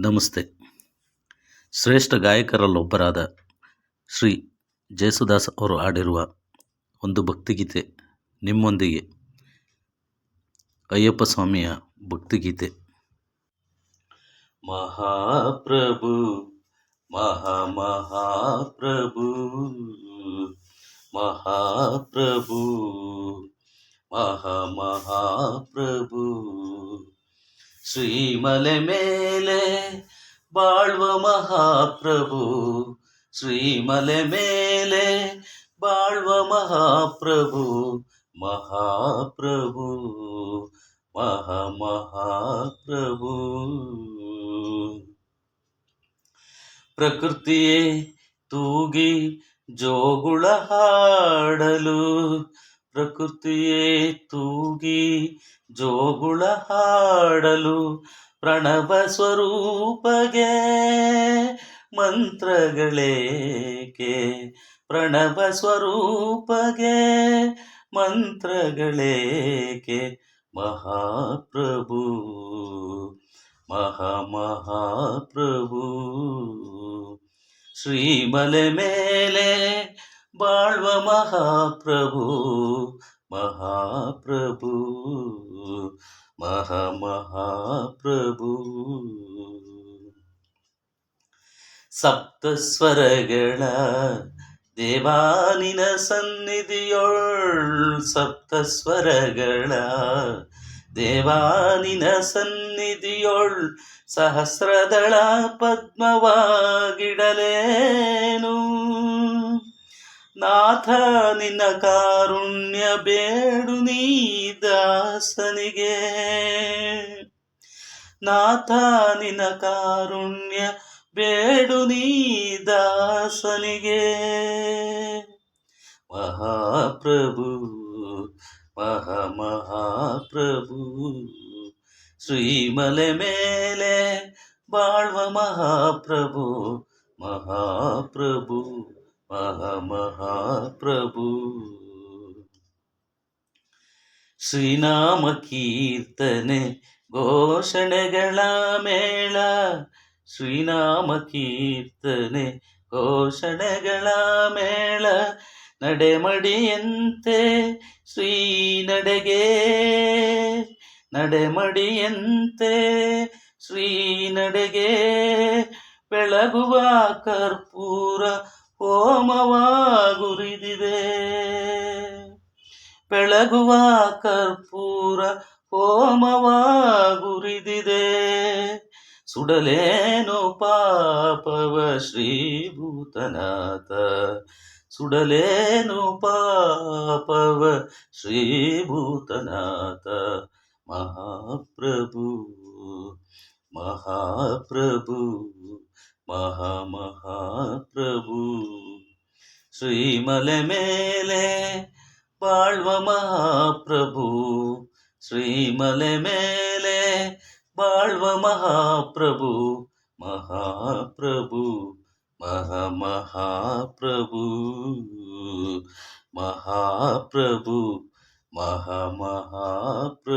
ನಮಸ್ತೆ. ಶ್ರೇಷ್ಠ ಗಾಯಕರಲ್ಲೊಬ್ಬರಾದ ಶ್ರೀ ಜೇಸುದಾಸ್ ಅವರು ಹಾಡಿರುವ ಒಂದು ಭಕ್ತಿಗೀತೆ ನಿಮ್ಮೊಂದಿಗೆ ಅಯ್ಯಪ್ಪ ಸ್ವಾಮಿಯ ಭಕ್ತಿಗೀತೆ. ಮಹಾಪ್ರಭು, ಮಹಾ ಮಹಾಪ್ರಭು ಮಹಾಪ್ರಭು, ಮಹಾ ಮಹಾಪ್ರಭು. ಶ್ರೀಮಲೆ ಮೇಲೆ ಬಾಳ್ವ ಮಹಾಪ್ರಭು. ಶ್ರೀಮಲೆ ಮೇಲೆ ಬಾಳ್ವ ಮಹಾಪ್ರಭು ಮಹಾಪ್ರಭು, ಮಹಾ ಮಹಾಪ್ರಭು. ಪ್ರಕೃತಿಯೇ ತೂಗಿ ಜೋಗುಳ ಹಾಡಲು ಪ್ರಕೃತಿಯೇ ತೂಗಿ ಜೋಗುಳ ಹಾಡಲು ಪ್ರಣವ ಸ್ವರೂಪಗೆ ಮಂತ್ರಗಳೇಕೆ? ಪ್ರಣವ ಸ್ವರೂಪಗೆ ಮಂತ್ರಗಳೇಕೆ? ಮಹಾಪ್ರಭು ಮಹಾ ಮಹಾಪ್ರಭು ಶ್ರೀಮಲೆ ಮೇಲೆ ಬಾಳ್ವ ಮಹಾಪ್ರಭು ಮಹಾಪ್ರಭು ಮಹಾ ಮಹಾಪ್ರಭು. ಸಪ್ತಸ್ವರಗಳ ದೇವಾನಿನ ಸನ್ನಿಧಿಯೊಳ್ ಸಪ್ತಸ್ವರಗಳ ದೇವಾನಿನ ಸನ್ನಿಧಿಯೊಳ್ ಸಹಸ್ರದಳ ಪದ್ಮವಾಗಿಡಲೇನು? ನಾಥ, ನಿನ್ನ ಕಾರುಣ್ಯ ಬೇಡು ನೀ ದಾಸನಿಗೆ. ನಾಥ, ನಿನ್ನ ಕಾರುಣ್ಯ ಬೇಡು ನೀ ದಾಸನಿಗೆ. ಮಹಾಪ್ರಭು ಮಹಾ ಮಹಾಪ್ರಭು ಶ್ರೀಮಲೆ ಮೇಲೆ ಬಾಳ್ವ ಮಹಾಪ್ರಭು ಮಹಾಪ್ರಭು. ಮಹಾಪ್ರಭು ಶ್ರೀನಾಮ ಕೀರ್ತನೆ ಘೋಷಣೆಗಳ ಮೇಳ. ಶ್ರೀನಾಮ ಕೀರ್ತನೆ ಘೋಷಣೆಗಳ ಮೇಳ. ನಡೆಮಡಿಯಂತೆ ಶ್ರೀ ನಡೆಗೆ. ನಡೆಮಡಿಯಂತೆ ಶ್ರೀ ನಡೆಗೆ. ಬೆಳಗುವ ಕರ್ಪೂರ ಹೋಮವಾಗುರಿದಿದೆ. ಬೆಳಗುವ ಕರ್ಪೂರ ಹೋಮವಾಗುರಿದಿದೆ. ಸುಡಲೇನು ಪಾಪವ ಶ್ರೀಭೂತನಾಥ? ಸುಡಲೇನು ಪಾಪವ ಶ್ರೀಭೂತನಾಥ? ಮಹಾಪ್ರಭು ಮಹಾಪ್ರಭು ಮಹಾ ಮಹಾಪ್ರಭು ಶ್ರೀಮಲೆ ಮೇಲೆ ಬಾಳ್ವ ಮಹಾಪ್ರಭು ಶ್ರೀಮಲೆ ಮೇಲೆ ಬಾಳ್ವ ಮಹಾಪ್ರಭು ಮಹಾಪ್ರಭು ಮಹಾ ಮಹಾಪ್ರಭು ಮಹಾಪ್ರಭು ಮಹಾ ಮಹಾಪ್ರಭು